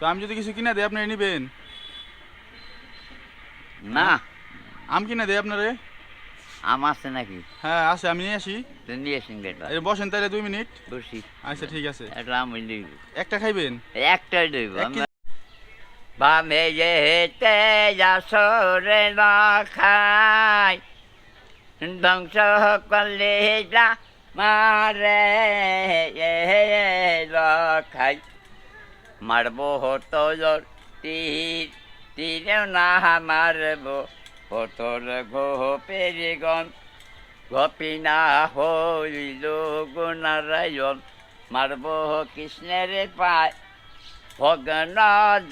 তো আমি যদি কিছু কিনা দিই আপনি নিবেন না আম কিনা দিই আপনারে আম আছে নাকি হ্যাঁ আছে আমি নিয়ে আসি নিয়ে আসেন বেটা এই বসেন তাহলে দুই মিনিট বসি আচ্ছা ঠিক আছে একটা আম লইব একটা খাইবেন একটাই কেজি- বামে যেতে যাসরে না খাই ধ্বংস করলে যা মারে খাই মারব হতো জোর তীর তীরে না মারব হতর গোপের গন গোপীনা হইল গুণারায়ণ, মারব কৃষ্ণের পায়। ভগ্ন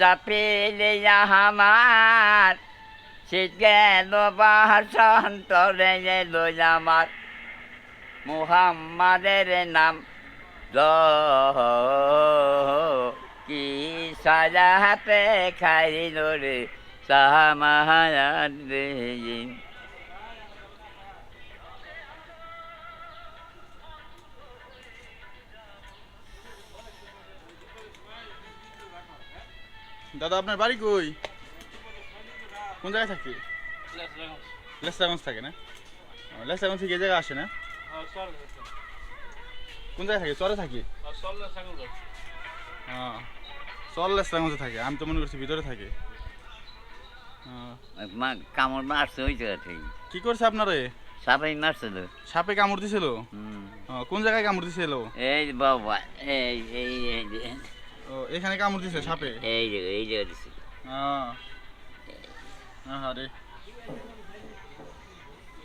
জাপিলে আমার গেল বাসন্তরে গেল আমার। মুহাম্মাদের নাম কি সাজাতে খাইল রে সামাহাদিন দাদা আপনার বাড়ি কই? কোন জায়গায় থাকে? লেসরাগঞ্জ থাকে না? ও, লেসরাগঞ্জ থেকে এই জায়গায় আসে না? কোন জায়গায় থাকে? চরে থাকি? হ্যাঁ চল লেসরাগঞ্জে থাকে আমি তো মনে করছি ভিতরে থাকে। হ্যাঁ। কামড় মারছে ওই জায়গা কি করছে আপনারে? সবাই মারছিল। সাপে কামড় দিছিল? কোন জায়গায় কামড় দিছিল? এই বাবা এই এই এই ও এখানে কামড় দিছে সাপে? এই যে এই জায়গা দিছিল। হ্যাঁ হ্যাঁ রে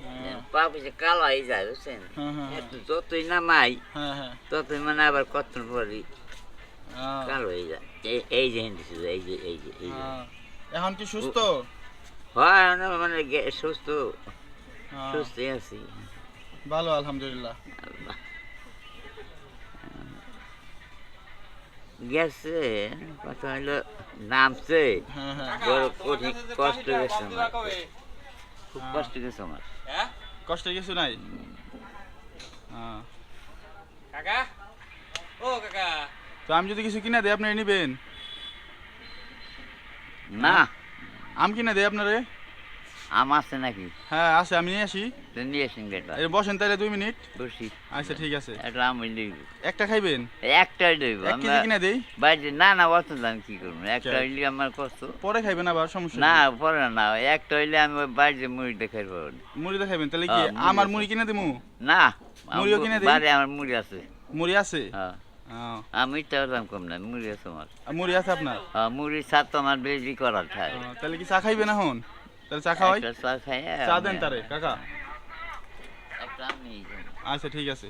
হ্যাঁ, পা পিছে কালো হয়ে যায় বুঝছেন? হ্যাঁ, হ্যাঁ, একটু যতই নামাই হ্যাঁ হ্যাঁ। ততই মানে আবার কত পরে হ্যাঁ, কালো হয়ে যায়। এই এই যে এই যে এই যে এই যে। হ্যাঁ। এখন কি সুস্থ? হয় মানে গে- সুস্থ। হ্যাঁ, সুস্থই আছি। ভালো আলহামদুলিল্লাহ। গেছে কথা হলো নামছে। হ্যাঁ হ্যাঁ। বড় কঠিন কষ্ট গেছে আমার। খুব কষ্ট গেছে আমার। কষ্টের কিছু নাই? হ্যাঁ কাকা? ও কাকা। তো আমি যদি কিছু কিনা দিই আপনি নিবেন? না। আম কিনা দিই আপনারে? আম আছে নাকি? হ্যাঁ আছে আমি নিয়ে আসি। নিয়ে আসেন বেটা। বসেন তাহলে দুই মিনিট। বসি। আচ্ছা ঠিক আছে। একটা আম একটা খাইবেন? একটাই লইব। এক কেজি কিনা দেই? বাইরে না না অত দাম কি করব? একটা আচ্ছা। হইলে আমার কষ্ট। পরে খাইবেন আবার সমস্যা না পরে না। একটা হইলে আমি বাইরে মুড়ি দেখাই না। মুড়ি দেখাইবেন তাহলে কি হ্যাঁ, আমার মুড়ি কিনে দিমু? না মুড়িও কিনে দিই? বাড়ি আমার মুড়ি আছে। মুড়ি আছে? হ্যাঁ। আমি তো দাম কম না মুড়ি আছে আমার। মুড়ি আছে আপনার? হ্যাঁ মুড়ির সাথ তো আমার বেশি করার তাহলে কি চা খাইবেন এখন? তাহলে চা খাওয়াই? চা খাই চা দেন তারে কাকা। আচ্ছা ঠিক আছে।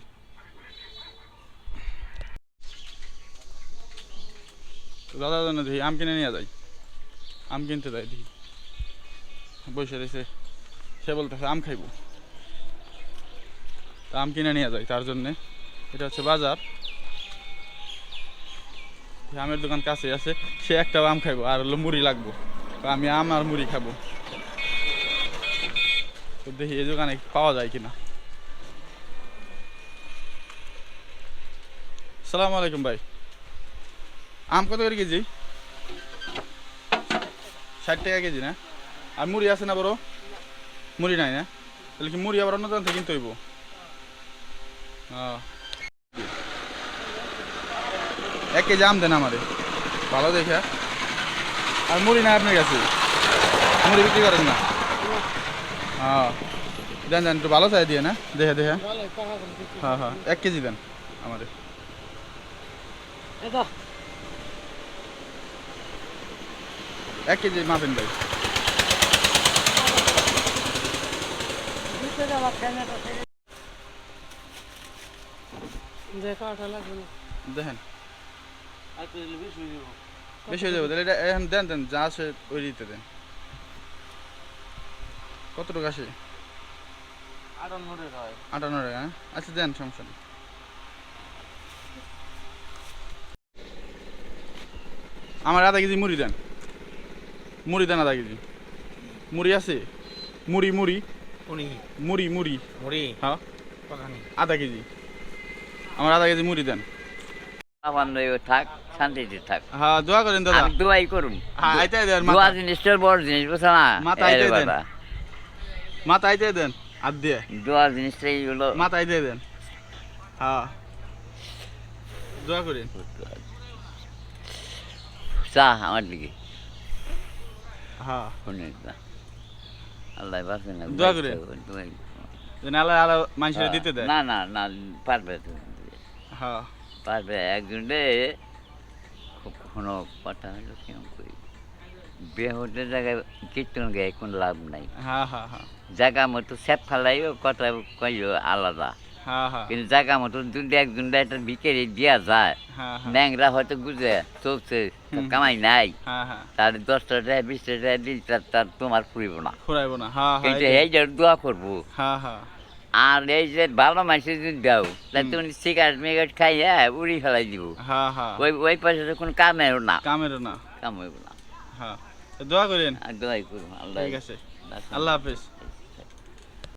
দাদা জন্য দেখি আম কিনে নিয়ে যাই। আম কিনতে যাই দেখি। বসে রয়েছে সে বলতেছে আম খাইব। তা আম কিনে নিয়ে যাই তার জন্যে। এটা হচ্ছে বাজার। আমের দোকান কাছে আছে, সে একটা আম খাইবো আর হলো মুড়ি লাগবো। আমি আম আর মুড়ি খাব। তো দেখি এই দোকানে পাওয়া যায় কিনা। সালাম আলাইকুম ভাই। আম কত করে কেজি? ষাট টাকা কেজি না? আর মুড়ি আছে না বড়? মুড়ি নাই না? তাহলে কি মুড়ি আবার অন্য দোকান থেকে কিনতে হইব? ও। এক কেজি আম দেন আমারে। ভালো দেখে। আর মুড়ি নাই আপনার কাছে? মুড়ি বিক্রি করেন না? হ্যাঁ। দেন দেন একটু ভালো চাই দিয়ে না? দেখে দেখে। হ্যাঁ হ্যাঁ। এক কেজি দেন আমাদের এক কেজি মাপেন ভাই। দেখেন। বেশি হয়ে যাবে তাহলে এটা এখন দেন দেন যা আছে ওই দিতে দেন। কত টাকা আসে? আটান্ন টাকা হ্যাঁ? আচ্ছা দেন সমস্যা নেই। আমার আধা কেজি মুড়ি দেন। মুড়ি দেন আধা কেজি। মুড়ি আছে? মুড়ি মুড়ি। মুড়ি। মুড়ি মুড়ি। হ্যাঁ। আধা কেজি। আমার আধা কেজি মুড়ি দেন। আমার নই থাক শান্তিতে থাক। হ্যাঁ দোয়া করেন দাদা। আমি দোয়াই করুন। হ্যাঁ আইতে দেন দোয়া জিনিসটা বড় জিনিস বুঝছ না? মাথা আইতে দেন। মাথা আইতে দেন হাত দিয়ে। দোয়া জিনিসটাই হলো মাথা আইতে দেন। হ্যাঁ। দোয়া করেন। চা আমার দিকে। হ্যাঁ। আল্লাহ বাঁচে না দোয়া করেন। যেন আল্লাহ আল্লাহ মানুষের দিতে দেয়। না না না পারবে হ্যাঁ। পারবে একজন কোনো কথা হলো কেমন করি জায়গায় কীর্তন গায়ে কোনো লাভ নাই। জায়গা মতো স্যাপ ফেলাইও কথা কইও আলাদা। কিন্তু জায়গা মতো দুটো একজন একটা বিকেলে দিয়া যায় ন্যাংরা হয়তো বুঝে চলছে কামাই নাই। তার দশটা টাকা বিশটা টাকা দিল তার তোমার ফুরিব না। ফুরাইব না। কিন্তু এই যে দোয়া করব হ্যাঁ হ্যাঁ আর এই যে ভালো মানুষের যদি দাও তাহলে। তুমি সিগারেট মিগারেট খাইয়া উড়ি ফেলাই দিব। ওই হ্যাঁ ওই পয়সা তো কোনো কামের না। কামের না। কাম হইব না। হ্যাঁ দোয়া করেন। দোয়াই করুন আল্লাহ। ঠিক আছে। আল্লাহ হাফেজ।